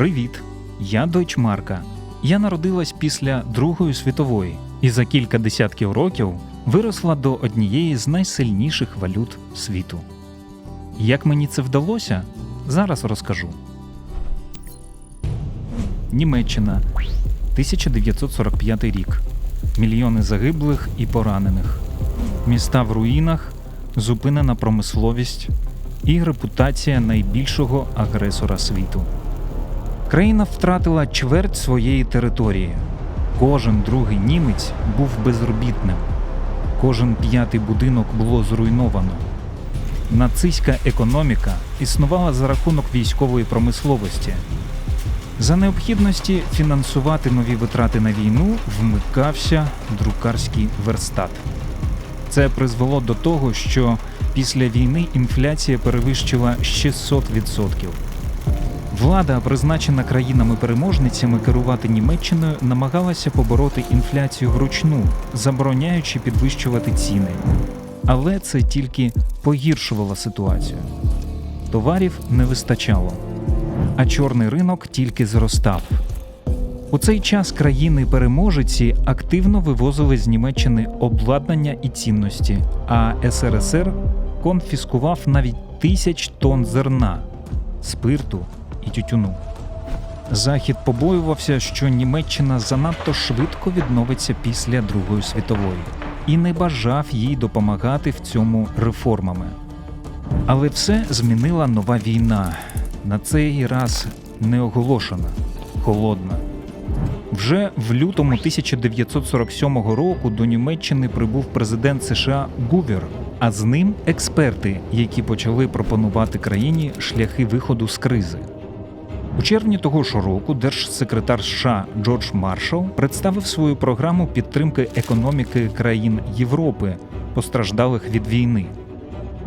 Привіт! Я Дойчмарка. Я народилась після Другої світової і за кілька десятків років виросла до однієї з найсильніших валют світу. Як мені це вдалося, зараз розкажу. Німеччина 1945 рік. Мільйони загиблих і поранених. Міста в руїнах, зупинена промисловість і репутація найбільшого агресора світу. Країна втратила чверть своєї території. Кожен другий німець був безробітним. Кожен п'ятий будинок було зруйновано. Нацистська економіка існувала за рахунок військової промисловості. За необхідності фінансувати нові витрати на війну вмикався друкарський верстат. Це призвело до того, що після війни інфляція перевищила 600%. Влада, призначена країнами-переможницями керувати Німеччиною, намагалася побороти інфляцію вручну, забороняючи підвищувати ціни. Але це тільки погіршувало ситуацію. Товарів не вистачало, а чорний ринок тільки зростав. У цей час країни-переможеці активно вивозили з Німеччини обладнання і цінності, а СРСР конфіскував навіть тисяч тонн зерна, спирту і тютюну. Захід побоювався, що Німеччина занадто швидко відновиться після Другої світової і не бажав їй допомагати в цьому реформами. Але все змінила нова війна, на цей раз не оголошена, холодна. Вже в лютому 1947 року до Німеччини прибув президент США Гувер, а з ним експерти, які почали пропонувати країні шляхи виходу з кризи. У червні того ж року держсекретар США Джордж Маршалл представив свою програму підтримки економіки країн Європи, постраждалих від війни.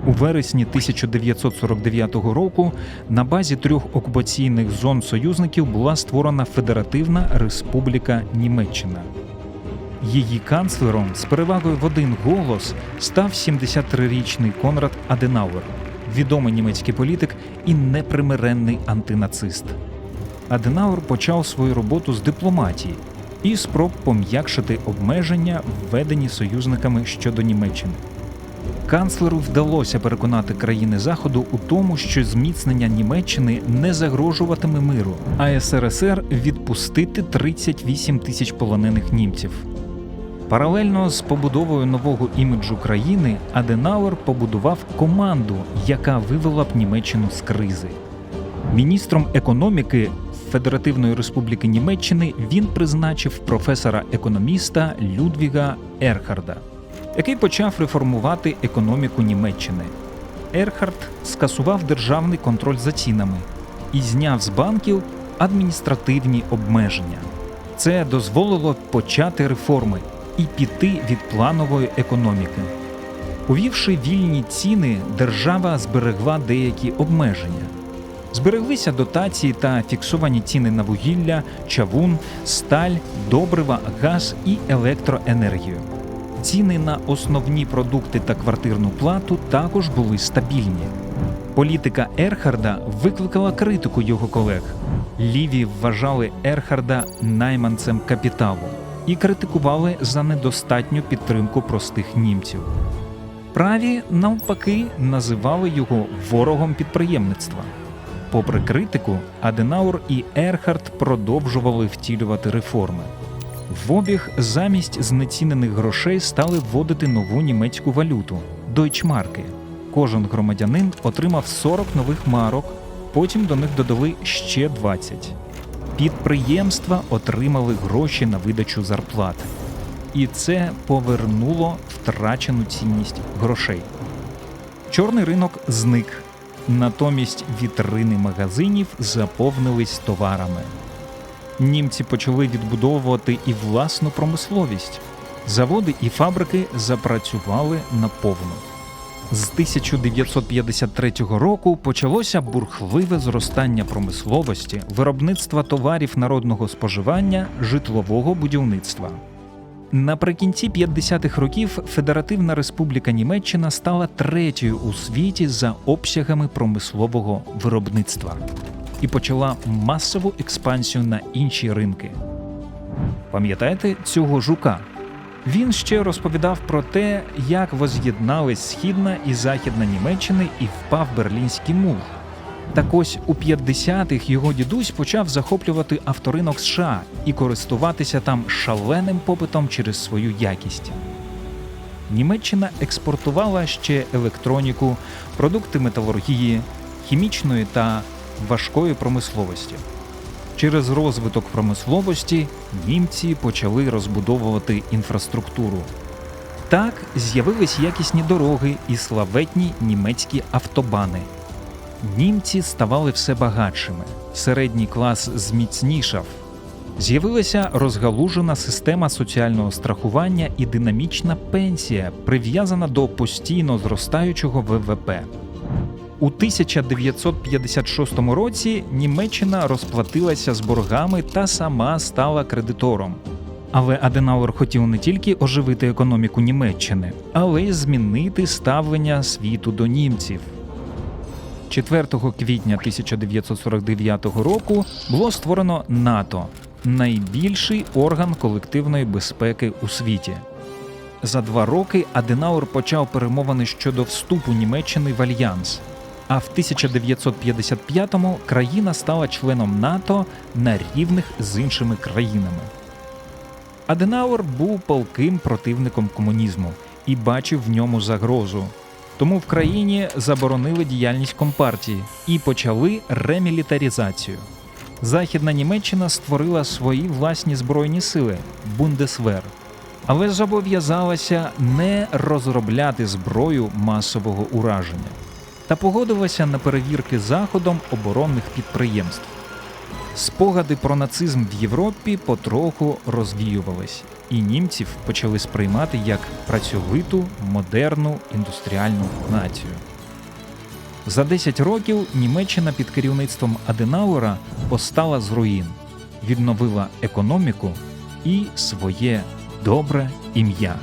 У вересні 1949 року на базі трьох окупаційних зон союзників була створена Федеративна Республіка Німеччина. Її канцлером з перевагою в один голос став 73-річний Конрад Аденауер, відомий німецький політик і непримиренний антинацист. Аденауер почав свою роботу з дипломатії і спроб пом'якшити обмеження, введені союзниками щодо Німеччини. Канцлеру вдалося переконати країни Заходу у тому, що зміцнення Німеччини не загрожуватиме миру, а СРСР відпустити 38 тисяч полонених німців. Паралельно з побудовою нового іміджу країни Аденауер побудував команду, яка вивела б Німеччину з кризи. Міністром економіки Федеративної Республіки Німеччини він призначив професора-економіста Людвіга Ерхарда, який почав реформувати економіку Німеччини. Ерхард скасував державний контроль за цінами і зняв з банків адміністративні обмеження. Це дозволило почати реформи і піти від планової економіки. Увівши вільні ціни, держава зберегла деякі обмеження. Збереглися дотації та фіксовані ціни на вугілля, чавун, сталь, добрива, газ і електроенергію. Ціни на основні продукти та квартирну плату також були стабільні. Політика Ерхарда викликала критику його колег. Ліві вважали Ерхарда найманцем капіталу і критикували за недостатню підтримку простих німців. Праві, навпаки, називали його ворогом підприємництва. Попри критику, Аденаур і Ерхард продовжували втілювати реформи. В обіг замість знецінених грошей стали вводити нову німецьку валюту дойчмарки. Кожен громадянин отримав 40 нових марок, потім до них додали ще 20. Підприємства отримали гроші на видачу зарплат. І це повернуло втрачену цінність грошей. Чорний ринок зник. Натомість вітрини магазинів заповнились товарами. Німці почали відбудовувати і власну промисловість. Заводи і фабрики запрацювали наповну. З 1953 року почалося бурхливе зростання промисловості, виробництва товарів народного споживання, житлового будівництва. Наприкінці 50-х років Федеративна Республіка Німеччина стала третьою у світі за обсягами промислового виробництва. і почала масову експансію на інші ринки. Пам'ятаєте цього жука? Він ще розповідав про те, як воз'єднались східна і західна Німеччини і впав Берлінський мур. Так ось у 50-х його дідусь почав захоплювати авторинок США і користуватися там шаленим попитом через свою якість. Німеччина експортувала ще електроніку, продукти металургії, хімічної та важкої промисловості. Через розвиток промисловості німці почали розбудовувати інфраструктуру. Так з'явились якісні дороги і славетні німецькі автобани. Німці ставали все багатшими, середній клас зміцнішав. З'явилася розгалужена система соціального страхування і динамічна пенсія, прив'язана до постійно зростаючого ВВП. У 1956 році Німеччина розплатилася з боргами та сама стала кредитором. Але Аденауер хотів не тільки оживити економіку Німеччини, але й змінити ставлення світу до німців. 4 квітня 1949 року було створено НАТО найбільший орган колективної безпеки у світі. За два роки Аденауер почав перемовини щодо вступу Німеччини в альянс. А в 1955-му країна стала членом НАТО на рівних з іншими країнами. Аденауер був палким противником комунізму і бачив в ньому загрозу. Тому в країні заборонили діяльність компартії і почали ремілітарізацію. Західна Німеччина створила свої власні збройні сили Бундесвер, але зобов'язалася не розробляти зброю масового ураження та погодилася на перевірки заходом оборонних підприємств. Спогади про нацизм в Європі потроху розвіювались, і німців почали сприймати як працьовиту, модерну індустріальну націю. За 10 років Німеччина під керівництвом Аденауера постала з руїн, відновила економіку і своє добре ім'я.